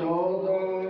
todos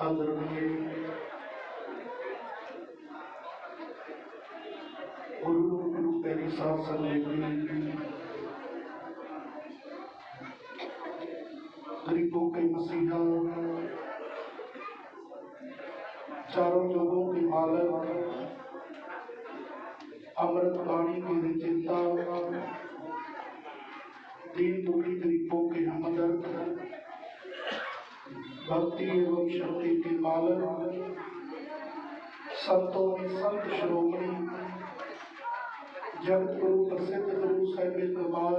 Adonai Gopal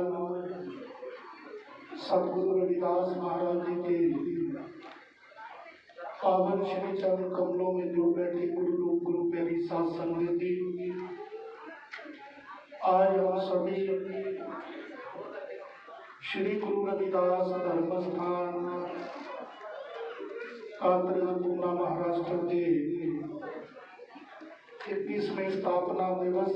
ست گرو مہاراج جی کے پاون شری چند کملوں میں جو بیٹھے گرو لوگ گرو پیری ساتھ سنگتی آج ہم سبھی شری گرو روی داس دھرم استھان کا ترگنا مہاراشٹر کے اکیسویں استھاپنا دیوس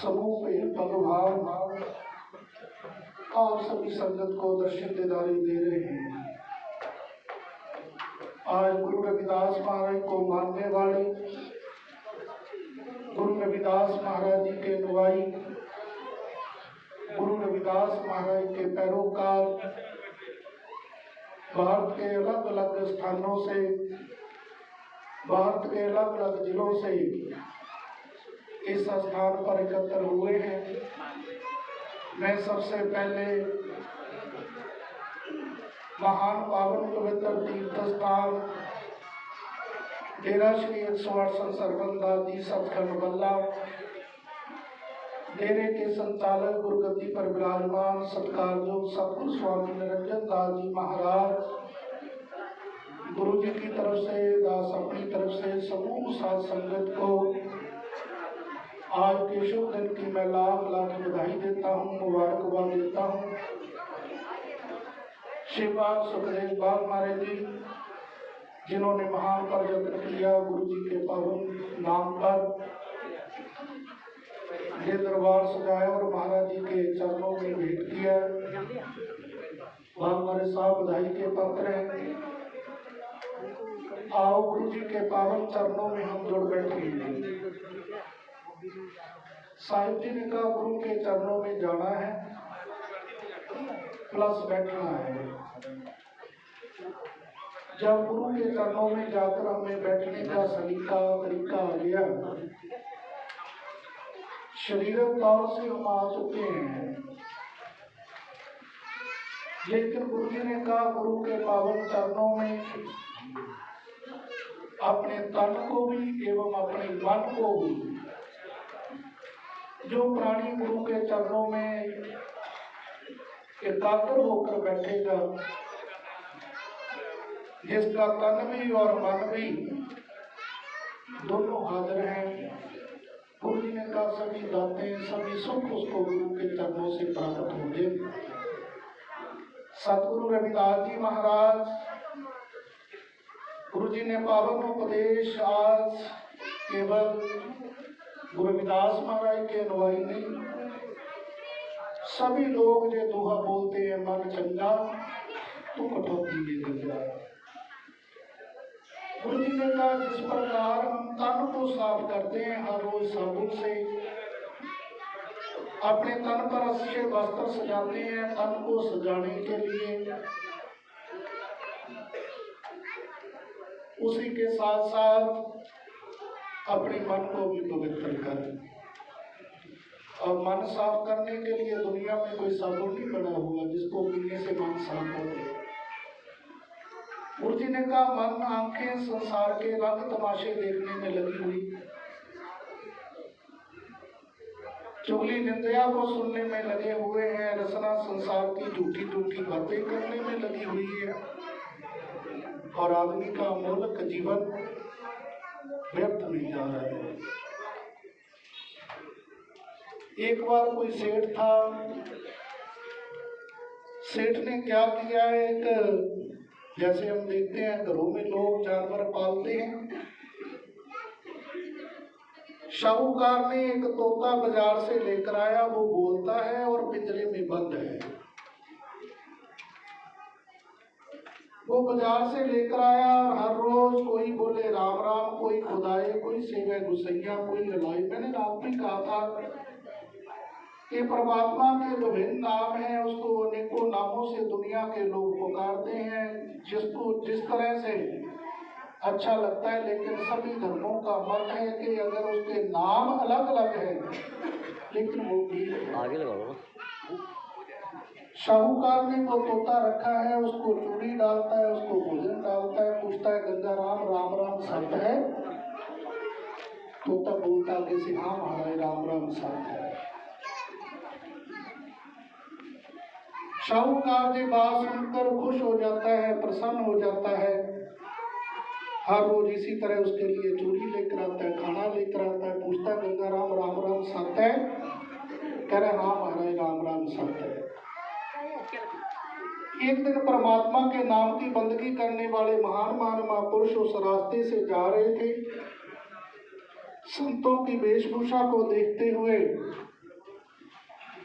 سموہ پہ پلوبھار آپ سبی سنگت کو درشن دیداری دے رہے ہیں۔ آج گروہ گرو ربیداس مہارج کو ماننے والے گروہ ربیداس مہاراج مہارجی کے نوائی، گرو ربیداس مہارج کے پیروکار، بھارت کے الگ الگ ستھانوں سے، بھارت کے الگ الگ جلوں سے اس استھان پر اکتر ہوئے ہیں۔ میں سب سے پہلے مہان پاون پوتر تیرتھستان ڈیرا شری ایک سو سربندہ دی سب بلہ، ڈیرے کے سنچالک گرگتی پر براجمان ستکار یوگ سوامی نرنجن داس جی مہاراج، گرو جی کی طرف سے، داس اپنی طرف سے سموہ سات سنگت کو آج کے شب دن کی میں لاکھ لاکھ بدھائی دیتا ہوں، مبارکباد دیتا ہوں۔ شیوا سکھدیو بال مارے جی جنہوں نے مہان پر جتر کیا گرو جی کے پاون نام پر۔ یہ دربار سجایا اور مہاراج جی کے چرنوں میں بھیٹ کیا۔ بال مارے صاحب بدھائی کے پاتر ہیں۔ آؤ گرو جی کے پاون چرنوں میں ہم جڑ بیٹھے۔ صاحب جی نے کہا گرو کے چرنوں میں جانا ہے پلس بیٹھنا ہے۔ جب گرو کے چرنوں میں جا کر ہمیں بیٹھنے کا سلیقہ طریقہ آ گیا شریرت طور سے ہم آ چکے ہیں۔ لیکن گرو جی نے کہا، گرو کے پاون چرنوں میں اپنے تن کو بھی، ایوم اپنے من کو بھی جو پرانی گرو کے چرنوں میں ایکاگر ہو کر بیٹھے گا، جس کا تن بھی اور من بھی دونوں حاضر ہیں گرو جی نے کہا سبھی دانتیں، سبھی سکھ اس کو گرو کے چرنوں سے پراپت ہو گئے ست گرو رویداس جی مہاراج، گرو جی نے پاون اپدیش آج کیول گرو وداس مہاراج کے انوائی میں سبھی لوگ جو دوہا بولتے ہیں من چنگا تو کٹوتی میں دل جائے گرو جی نے کہا جس پرکار ہم تن کو صاف کرتے ہیں ہر روز صابن سے اپنے تن پر اچھے وستر سجاتے ہیں تن کو سجانے کے لیے اسی کے ساتھ ساتھ اپنے من کو بھی پوتر کر۔ اور من صاف کرنے کے لیے دنیا میں کوئی صابن نہیں بنا ہوا جس کو پینے سے من صاف ہو جائے گرو نے کہا، من آنکھیں سنسار کے رنگ تماشے دیکھنے میں لگی ہوئی۔ چگلی نندیا کو سننے میں لگے ہوئے ہیں، رسنا سنسار کی جھوٹی جھوٹی باتیں کرنے میں لگی ہوئی ہے اور آدمی کا مولک جیون بیٹھ نہیں جا رہے ایک بار کوئی سیٹ تھا۔ سیٹ نے کیا کیا ایک جیسے ہم دیکھتے ہیں گھروں میں لوگ جانور پالتے ہیں۔ شاہوکار نے ایک توتا بازار سے لے کر آیا، وہ بولتا ہے اور پنجرے میں بند ہے۔ وہ بازار سے لے کر آیا اور ہر روز کوئی بولے رام رام، کوئی خدائے، کوئی سیوے گسیا کوئی للائی میں نے آپ بھی کہا تھا کہ پرماتما کے جو بھن نام ہیں، اس کو انیکوں ناموں سے دنیا کے لوگ پکارتے ہیں۔ جس کو جس طرح سے اچھا لگتا ہے، لیکن سبھی دھرموں کا مت ہے کہ اگر اس کے نام الگ الگ ہیں، لیکن وہ بھی شاہوکار نے کو توتا رکھا ہے، اس کو چوڑی ڈالتا ہے، اس کو بھوجن ڈالتا ہے، پوچھتا ہے، گنگا رام رام رام سنت ہے؟ توتا بولتا کسی ہاں مہاراج، رام رام سنت ہے۔ شاہوکار جی بات سن کر خوش ہو جاتا ہے، پرسن ہو جاتا ہے۔ ہر روز اسی طرح اس کے لیے چوری لے کر آتا ہے، کھانا لے کر آتا ہے، پوچھتا ہے، گنگا رام رام رام سنت ہے؟ کہہ رہے ہاں مہاراج، رام رام سنت ہے۔ ایک دن پرماتما کے نام کی بندگی کرنے والے مہان مہانما پرش اس راستے سے جا رہے تھے سنتوں کی ویش بھوشا کو دیکھتے ہوئے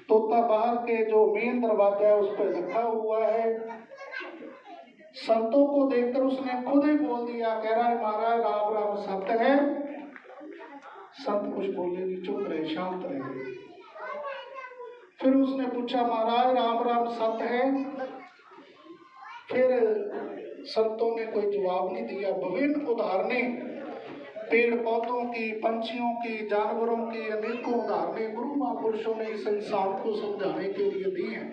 توتا باہر کے جو مین دروازہ ہے اس پہ رکھا ہوا ہے سنتوں کو دیکھ کر اس نے خود ہی بول دیا کہہ رہا ہے مہاراج رام رام سنت ہے سنت کچھ بولنے نہیں چپ رہے شانت رہے پھر اس نے پوچھا مہاراج رام رام سنت ہے پھر سنتوں نے کوئی جواب نہیں دیا ببن ادھارنے پیڑ پودوں کی پنچھیوں کی جانوروں کی انیکوں ادھارنے گرو مہاپرشوں نے اس انسان کو سمجھانے کے لیے دی ہیں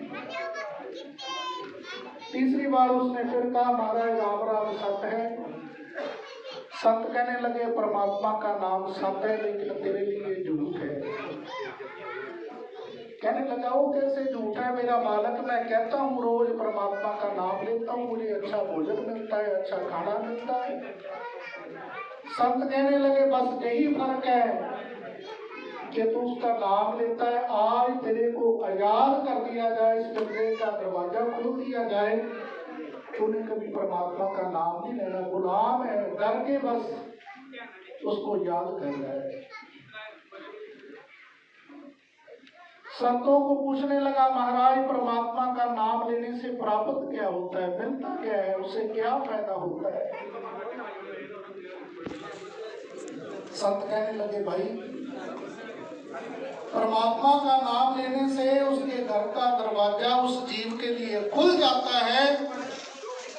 تیسری بار اس نے پھر کہا مہاراج رام رام ست ہے سنت کہنے لگے پرماتما کا نام ست ہے لیکن تیرے لیے کہنے لگا وہ کیسے جھوٹا ہے میرا مالک میں کہتا ہوں روز پرماتما کا نام لیتا ہوں مجھے اچھا بھوجن ملتا ہے اچھا کھانا ملتا ہے سنت کہنے لگے بس یہی فرق ہے کہ تو اس کا نام لیتا ہے آج تیرے کو آزاد کر دیا جائے اس کمرے کا دروازہ کھول دیا جائے تو نے کبھی پرماتما کا نام نہیں لینا غلام ہے ڈر کے بس اس کو یاد کر رہا ہے سنتوں کو پوچھنے لگا مہاراج پرماتما کا نام لینے سے پراپت کیا ہوتا ہے ملتا کیا ہے اسے کیا فائدہ ہوتا ہے سنت کہنے لگے بھائی پرماتما کا نام لینے سے اس کے گھر کا دروازہ اس جیو کے لیے کھل جاتا ہے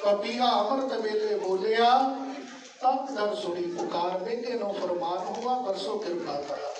کبیا امر کبیلے بولیا تب در سنی پکار دے کے نو فرمان ہوا برسوں کر پاتا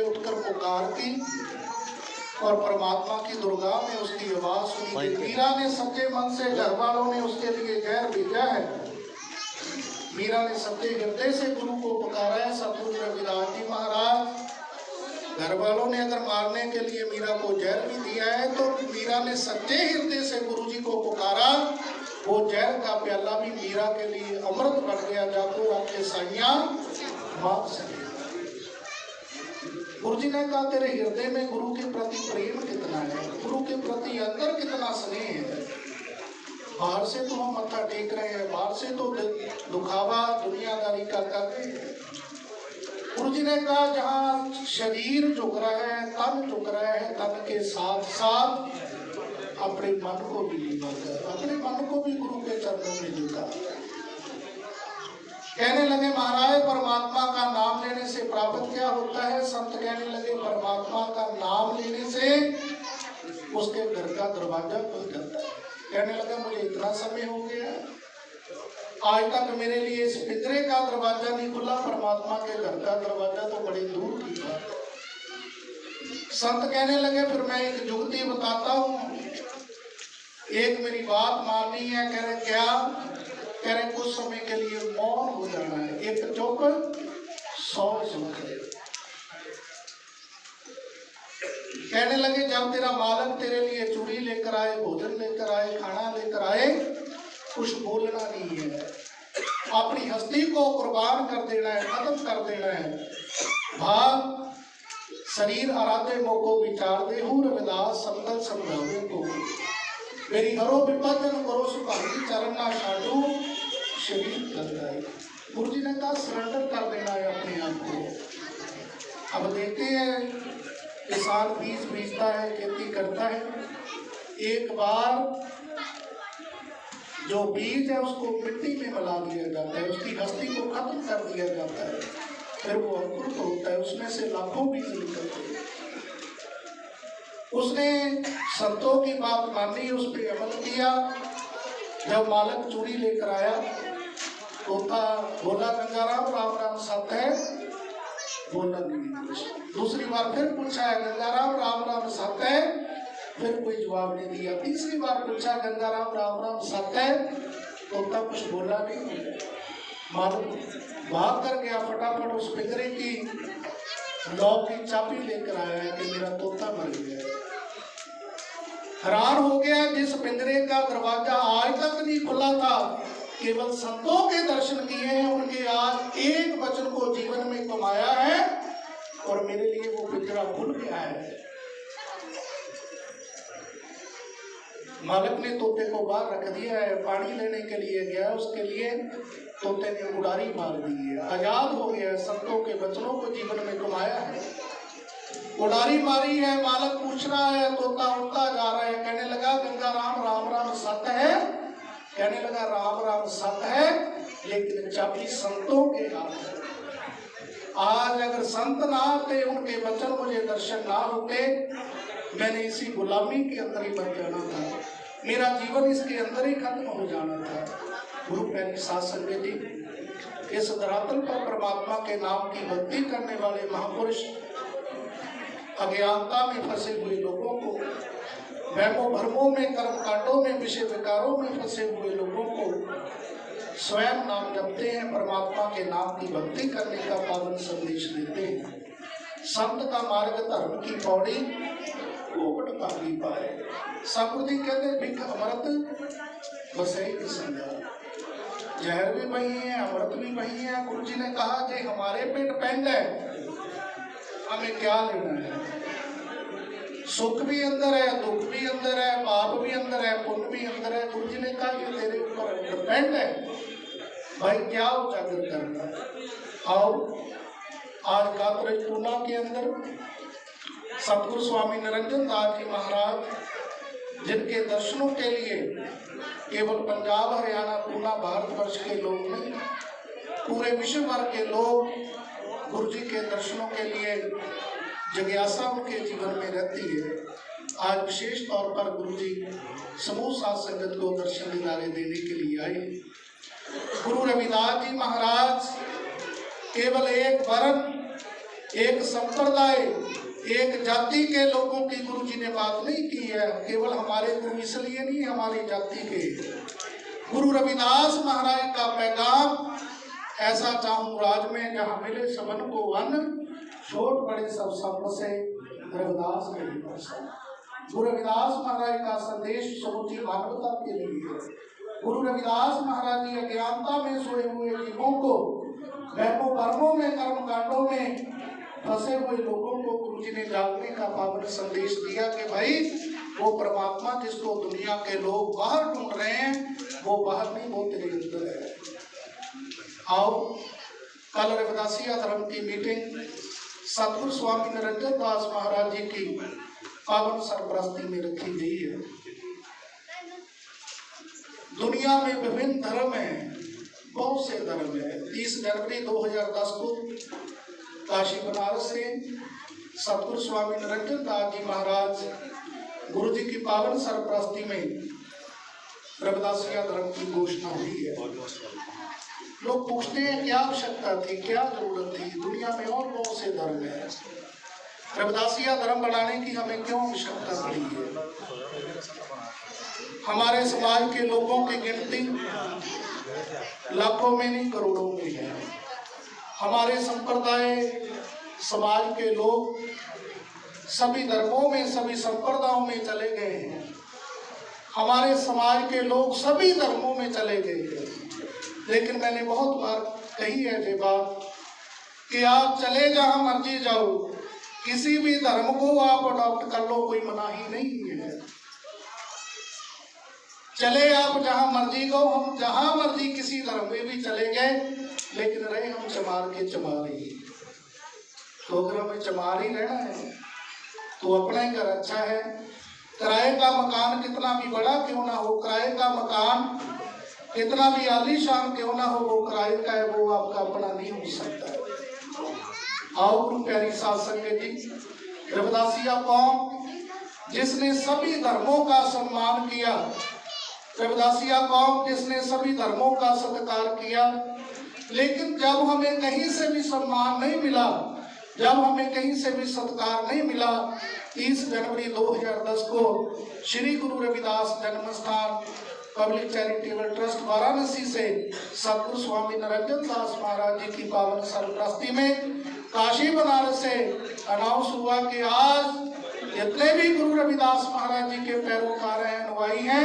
اٹھ کر پکار کی اور پرماتما کی درگا میں اس کی آواز سنی میرا نے سچے من سے گھر والوں نے اس کے لیے غیر بھیجا ہے میرا نے سچے ہردے سے گرو کو پکارا ہے ستوج رویداس جی مہاراج گھر والوں نے اگر مارنے کے لیے میرا کو جہر بھی دیا ہے تو میرا نے سچے ہردے سے گرو جی کو پکارا وہ جہر کا پیالہ بھی میرا کے لیے امرت بن گیا جاتو آپ کے سائیاں مار سکے گرو جی نے کہا تیرے ہردے میں گرو کے پرتی پریم کتنا ہے گرو کے پرتی اندر کتنا سنیہ ہے باہر سے تو ہم متھا ٹیک رہے ہیں باہر سے تو دکھاوا دنیا داری کا کر رہے ہیں گرو جی نے کہا جہاں شریر جھک رہا ہے تن جھک رہا ہے تن کے ساتھ ساتھ اپنے من کو بھی لگا کر اپنے من کو بھی گرو کے چرنوں میں لگا کہنے لگے مہاراج پرماتما کا نام لینے سے پراپت کیا ہوتا ہے؟ سنت کہنے لگے، پرماتما کا نام لینے سے اس کے گھر کا دروازہ کھل جاتا ہے. کہنے لگا مجھے اتنا سمے ہو گیا آج تک میرے لیے اس پترے کا دروازہ نہیں کھلا، پرماتما کے گھر کا دروازہ تو بڑی دور کی بات ہے. سنت کہنے لگے، پھر میں ایک جگتی بتاتا ہوں، ایک میری بات ماننی ہے، کہہ رہے، کیا کہہ رہے ہیں کچھ سمے کے لیے مون ہو جانا ہے۔ ایک چوک سو چوک کہنے لگے، جب تیرا مالک تیرے لیے چوڑی لے کر آئے، بھوجن لے کر آئے، کھانا لے کر آئے، کچھ بولنا نہیں ہے۔ اپنی ہستی کو قربان کر دینا ہے، ختم کر دینا ہے۔ بھاگ، شریر ارادے موقع بچار دے ہوں رویداس سمدل سمجھاوے کو۔ ಬೆರಿಹರೋ ಬಿಂಬಾತನ ಕೊರೋಸು ಕಾಲಿ ಚರಣ್ಣ ಶಾಟು شہید لگ گئے گرو جی نے کہا سرنڈر کر دینا ہے اپنے آپ کو۔ اب دیکھتے ہیں کسان بیج بیجتا ہے، کھیتی کرتا ہے۔ ایک بار جو بیج ہے، اس کو مٹی میں ملا دیا جاتا ہے۔ اس کی ہستی کو ختم کر دیا جاتا ہے۔ پھر وہ اکرت ہوتا ہے، اس میں سے لاکھوں بیج نکلتے ہیں۔ اس نے سنتوں کی بات مانی اس پہ عمل کیا جب مالک چوری لے کر آیا تو بولا گنگا رام رام رام سب ہے بولا نہیں دوسری بار پھر پوچھا ہے گنگا رام رام رام سب ہے پھر کوئی جواب نہیں دیا تیسری بار پوچھا گنگا رام رام رام سب ہے توتا کچھ بولا نہیں مالک بھاگ کر گیا فٹافٹ اس پنجرے کی لوگ کی چاپی لے کر آیا ہے کہ میرا توتا مر گیا ہے حرار ہو گیا جس پنجرے کا دروازہ آج تک نہیں کھلا تھا کیول سنتوں کے درشن کیے ہیں ان کے آج ایک بچن کو جیون میں کمایا ہے اور میرے لیے وہ پنجرہ کھل گیا ہے مالک نے توتے کو باہر رکھ دیا ہے پانی لینے کے لیے گیا اس کے لیے توتے نے اڑاری مار دی ہے آزاد ہو گیا ہے سنتوں کے بچنوں کو جیون میں کمایا ہے اڑاری ماری ہے مالک پوچھ رہا ہے توتا اڑتا جا رہا ہے کہنے لگا گنگا رام رام رام ست ہے کہنے لگا رام رام ست ہے لیکن چاپی سنتوں کے ہاتھ آج اگر سنت نہ آتے ان کے بچن مجھے درشن نہ ہوتے میں نے اسی غلامی کے اندر ہی بن جانا تھا میرا جیون اس کے اندر ہی ختم ہو جانا تھا گرو پہلی ساتھ سنگے جی اس دھراتل پر پرماتما کے نام کی بھکتی کرنے والے مہاپرش اگیانتا میں پھنسے ہوئے لوگوں کو وہموں بھرموں میں کرم کانڈوں میں وشے وکاروں میں پھنسے ہوئے لوگوں کو سوئم نام جپتے ہیں پرماتما کے نام کی بھکتی کرنے کا پاون سندیش دیتے ہیں سنت کا مارگ دھرم کی پوڑی کوٹ پاگی پائے ساپر جی کہتے بھک امرت بسے کی سنجا زہر بھی وہی ہیں امرت بھی وہی ہیں گرو جی نے کہا کہ ہمارے پیٹ پینڈ ہے ہمیں کیا لینا ہے؟ سکھ بھی اندر ہے، دکھ بھی اندر ہے، پاپ بھی اندر ہے، پن بھی اندر ہے۔ گرو جی نے کہا یہ تیرے اوپر ڈپینڈ ہے۔ بھائی، کیا اجاگر کرنا اور آج کاتر پونا کے اندر ستگرو سوامی نرنجن داس جی مہاراج، جن کے درشنوں کے لیے کیول پنجاب، ہریانہ پونا بھارت ورش کے لوگ نہیں پورے وشو بھر کے لوگ گرو جی کے درشنوں کے لیے جگیاسا ان کے جیون میں رہتی ہے۔ آج وشیش طور پر گرو جی سموہ سات سنگت کو درشن ادارے دینے کے لیے آئے گرو رویداس جی مہاراج، کیول ایک ورن، ایک سمپردائے، ایک جاتی کے لوگوں کی گرو جی نے بات نہیں کی ہے۔ کیول ہمارے گرو اس لیے نہیں، ہماری جاتی کے۔ گرو رویداس مہاراج کا پیغام ایسا تاہم راج میں جہاں ملے شبن کو ون، چھوٹ بڑے سب سب سے رویداس کے لیے گرو رویداز مہاراج کا سندیش سبوچی بھاگوتا کے لیے گرو گروہ مہاراج کی اگیانتا میں سوئے ہوئے جیووں کو بہموں برموں میں، کرم کانڈوں میں پھنسے ہوئے لوگوں کو گرو جی نے جاگنے کا پابر سندیش دیا کہ بھائی، وہ پرماتما جس کو دنیا کے لوگ باہر ڈھونڈ رہے ہیں، وہ باہر نہیں، وہ تیرے اندر ہے۔ ہاؤ کل روداسی آدھرم کی میٹنگ ستگور سوامی نرنجن داس مہاراج جی کی پاون سرپرستی میں رکھی گئی ہے۔ دنیا میں وبھن دھرم ہیں، بہت سے دھرم ہیں۔ تیس جنوری دو ہزار دس کو کاشی بنارس سے ستگور سوامی نرنجن داس جی مہاراج گرو جی کی پاون سرپرستی میں روداسی آدھرم کی گھوشنا ہوئی ہے۔ لوگ پوچھتے ہیں کیا آوشکتا تھی، کیا ضرورت تھی؟ دنیا میں اور بہت سے دھرم ہیں۔ ربداسیہ دھرم بنانے کی ہمیں کیوں آوشکتا پڑی ہے؟ ہمارے سماج کے لوگوں کی گنتی لاکھوں میں نہیں، کروڑوں میں ہے۔ ہمارے سمپردائے سماج کے لوگ سبھی دھرموں میں، سبھی سمپرداؤں میں چلے گئے ہیں۔ ہمارے سماج کے لوگ سبھی دھرموں میں چلے گئے ہیں۔ لیکن میں نے بہت بار کہی ہے یہ بات کہ آپ چلے جہاں مرضی جاؤ، کسی بھی دھرم کو آپ اڈاپٹ کر لو، کوئی مناہی نہیں ہے۔ چلے آپ جہاں مرضی گو، ہم جہاں مرضی کسی دھرم میں بھی چلے گئے، لیکن رہے ہم چمار کے چمار ہی تو اگر ہمیں چمار ہی رہنا ہے۔ تو اپنے گھر اچھا ہے۔ کرائے کا مکان کتنا بھی بڑا کیوں نہ ہو، کرائے کا مکان کتنا بھی عالی شان کیوں نہ ہو، وہ کرائے کا ہے، وہ آپ کا اپنا نہیں ہو سکتا ہے۔ آؤ گرو پیاری ساتھ سنگے جی ربداسیہ قوم، جس نے سبھی دھرموں کا سنمان کیا۔ ربداسیہ قوم، جس نے سبھی دھرموں کا ستکار کیا۔ لیکن جب ہمیں کہیں سے بھی سنمان نہیں ملا، جب ہمیں کہیں سے بھی ستکار نہیں ملا، تیس جنوری دو ہزار دس کو Shri Guru Ravidas Janam Asthan public charitable trust Varanasi سے سدگور سوامی نرنجن داس مہاراج جی کی پاون سرپرستی میں کاشی بنارس سے اناؤنس ہوا کہ آج جتنے بھی گرو روی داس مہاراج کے پیروکار ہیں انوائی ہیں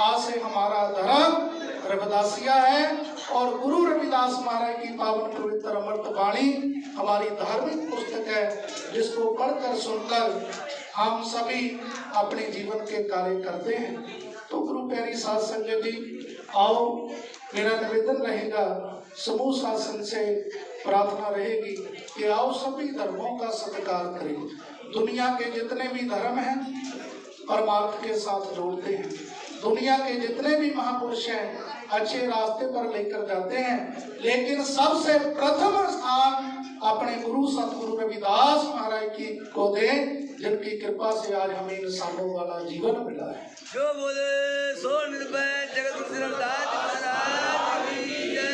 آج سے ہمارا دھرم رویداسیہ ہے اور گرو روی داس مہاراج کی پاون پوتر امرت بانی ہماری دھارمک پستک ہے جس کو پڑھ کر سن کر ہم سبھی اپنے جیون کے کاریہ کرتے ہیں تو گرو پیاری سات ساتھ سنگتی آؤ میرا نویدن رہے گا سمو سنگ سے پرارتھنا رہے گی کہ آؤ سبھی دھرموں کا ستکار کریں دنیا کے جتنے بھی دھرم ہیں پرمارتھ کے ساتھ جوڑتے ہیں دنیا کے جتنے بھی مہاپرش ہیں اچھے راستے پر لے کر جاتے ہیں لیکن سب سے پرتھم استھان اپنے گرو ست گرو رویداس مہاراج کی کو دے جن کی کرپا سے آج ہمیں انسانوں والا جیون ملا ہے۔ جو بولے سو نرپے جگت سرمداج مہاراج کی جے۔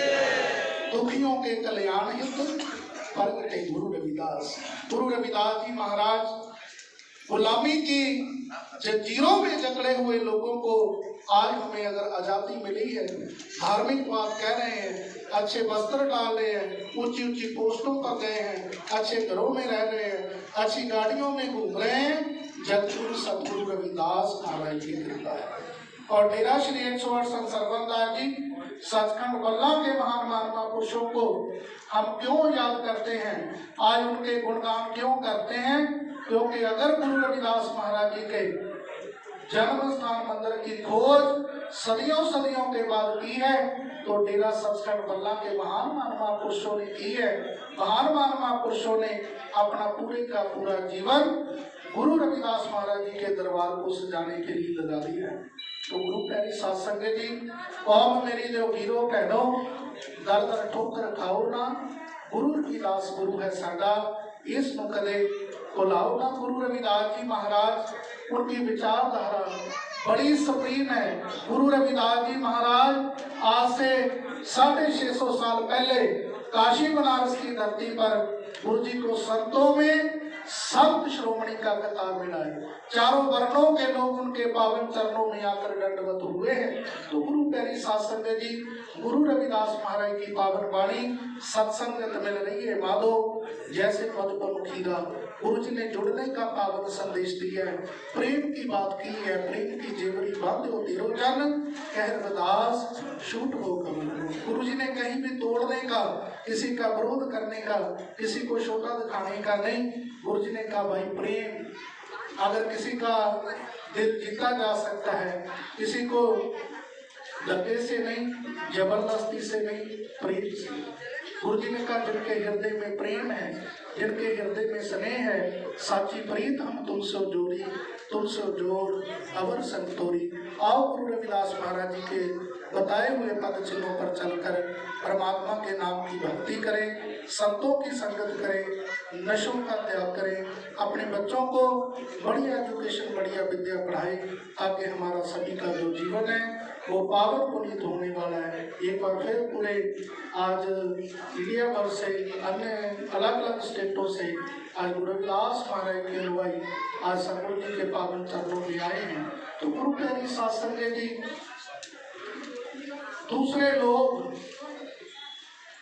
دکھیوں کے کلیان ہت پرگٹے گرو رویداس گرو رویداس جی مہاراج غلامی کی جنجیروں میں جکڑے ہوئے لوگوں کو آج ہمیں اگر آزادی ملی ہے دھارمک بات کہہ رہے ہیں اچھے بستر ڈال رہے ہیں، اونچی اونچی پوسٹوں پر گئے ہیں، اچھے گھروں میں رہ رہے ہیں، اچھی گاڑیوں میں گھوم رہے ہیں۔ جبکہ سب گرو روی داس آرائی کی کرتا ہے۔ اور ڈیرا شری ایک سو سن سربندار جی سچکھنڈ بلہ کے مہان مہاتما پروشوں کو ہم کیوں یاد کرتے ہیں؟ آج ان کے گنگان کیوں کرتے ہیں؟ کیونکہ اگر گرو روی داس مہاراج جی کے جہنم سان مندر کی کھوج صدیوں صدیوں کے بعد کی ہے، تو ڈیرا سبسٹن بلہ کے مہان مانما پرشوں نے کی ہے۔ مہان مانما پرشوں نے اپنا پورے کا پورا جیون گروہ روی داس مہاراج جی کے دروار کو سجانے کے لیے لگا دی ہے۔ تو گروہ پیاری سات سنگے جی قوم میری دیو گیرو پہنو در در ٹھوکر کھاؤ نہ، گرو روی داس گرو ہے ساڈا، اس نو کو لاؤ نہ گروہ روی داس جی مہاراج۔ ان کی وچار دہرا بڑی سپریم ہے۔ گرو ربی داس جی مہاراج آج سے ساڑھے چھ سو سال پہلے کاشی بنارس کی دھرتی پر گرو جی کو سنتوں میں سنت شرومنی کا کتاب ملائے چاروں ورنوں کے لوگ ان کے پاون چرنوں میں آ کر دنڈوت ہوئے ہیں۔ تو گرو پیری سات جی گرو روی داس مہاراج کی پاون بانی ست مل رہی ہے۔ مادو جیسے پد پر مکھیرا گرو جی نے جڑنے کا پاون سندیش دیا ہے۔ پریم کی بات کی ہے، پریم کی جیوری باندھے ہو دیرو جان کہر وداس شوٹ ہو کم گرو جی نے کہیں بھی توڑنے کا، کسی کا ورودھ کرنے کا، کسی کو شوٹا دکھانے کا نہیں۔ گرجنے کا بھائی پریم، اگر کسی کا دل جیتا جا سکتا ہے، کسی کو دبے سے نہیں، زبردستی سے نہیں، پریم سے گرجنے کا جن کے ہردے میں پریم ہے، جن کے ہردے میں سنے ہے، ساچی پریت، ہم تم سے جوڑی، تم سے جوڑ اور سنتوری آؤ گرو روی مہاراج جی کے بتائے ہوئے پد چنوں پر چل کر پرماتما کے نام کی بھکتی کریں سنتوں کی سنگت کریں نشوں کا تیاگ کریں اپنے بچوں کو بڑھیا ایجوکیشن بڑھیا ودیا پڑھائیں تاکہ ہمارا سبھی کا جو جیون ہے وہ پاور پنیت ہونے والا ہے ایک بار پھر پورے آج انڈیا بھر سے انیہ الگ الگ اسٹیٹوں سے آج گرو ولاس مہاراج کے لوائی آج سکول جی کے پاون چرنوں میں آئے ہیں تو گرو پیاری ساتھ سنگے جی دوسرے لوگ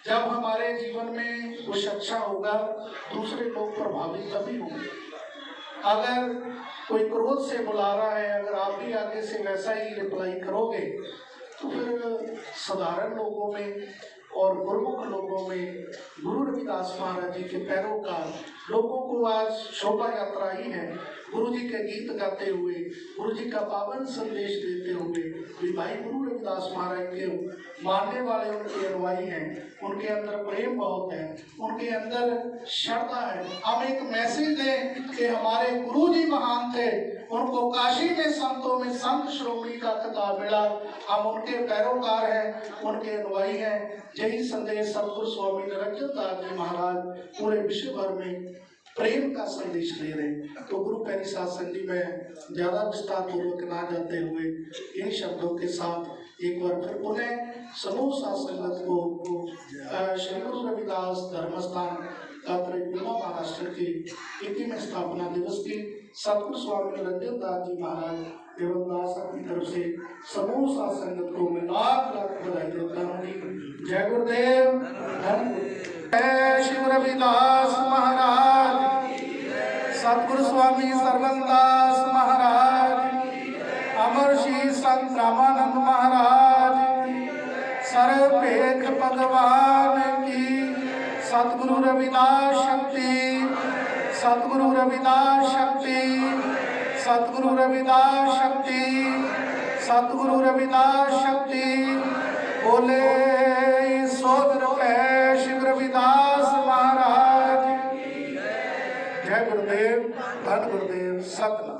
جب ہمارے جیون میں کچھ اچھا ہوگا، دوسرے لوگ پربھاوت تبھی ہوں گے۔ اگر کوئی کرود سے بلا رہا ہے، اگر آپ بھی آگے سے ویسا ہی رپلائی کرو گے، تو پھر سدھارن لوگوں میں اور گرمکھ لوگوں میں گرو روی داس مہاراج جی کے پیروکار لوگوں کو آج شوبھا یاترا ہی ہے۔ گرو جی کے گیت گاتے ہوئے، گرو جی کا پاون سندیش دیتے ہوئے بھی بھائی گرو رو داس مہاراج کے ماننے والے ان کے انوائی ہیں۔ ان کے اندر پریم بہت ہے ان کے اندر شردا ہے۔ ہم ایک میسج دیں کہ ہمارے گرو جی مہان تھے۔ ان کو کاشی میں سنتوں میں سنت شرومنی کا خطاب ملا۔ ہم ان کے پیروکار ہیں، ان کے انوائی ہیں۔ یہی سندیش ستگور سوامی نرنجن جی مہاراج پورے وشو بھر میں سندیش دے دیں تو گرو پہ سنگ جی میں زیادہ پورک نہ جاتے ہوئے ان شبوں کے ساتھ ایک بار پھر بولیں گت کو مہاراشٹر کے دورس کی ست گوری رنجن داس جی مہاراج دیگر طرف سے میں لاکھ لاکھ بدھائی کرتا ہوں جے گور دیو ਜੈ ਸ਼ਿਵ ਰਵਿਦਾਸ ਮਹਾਰਾਜ। ਸਤਿਗੁਰ ਸਵਾਮੀ ਸਰਵਨਦਾਸ ਮਹਾਰਾਜ। ਅਮਰ ਸ਼ੀ ਸੰਤ ਰਾਮਾਨੰਦ ਮਹਾਰਾਜ। ਸਰਬ ਭੇਖ ਭਗਵਾਨ ਕੀ। ਸਤਿਗੁਰੂ ਰਵਿਦਾਸ ਸ਼ਕਤੀ। ਸਤਿਗੁਰੂ ਰਵਿਦਾਸ ਸ਼ਕਤੀ। ਸਤਿਗੁਰੂ ਰਵਿਦਾਸ ਸ਼ਕਤੀ। ਸਤਿਗੁਰੂ ਰਵਿਦਾਸ ਸ਼ਕਤੀ। ਬੋਲੇ ਸੋਦਰ ਪੈ সাত না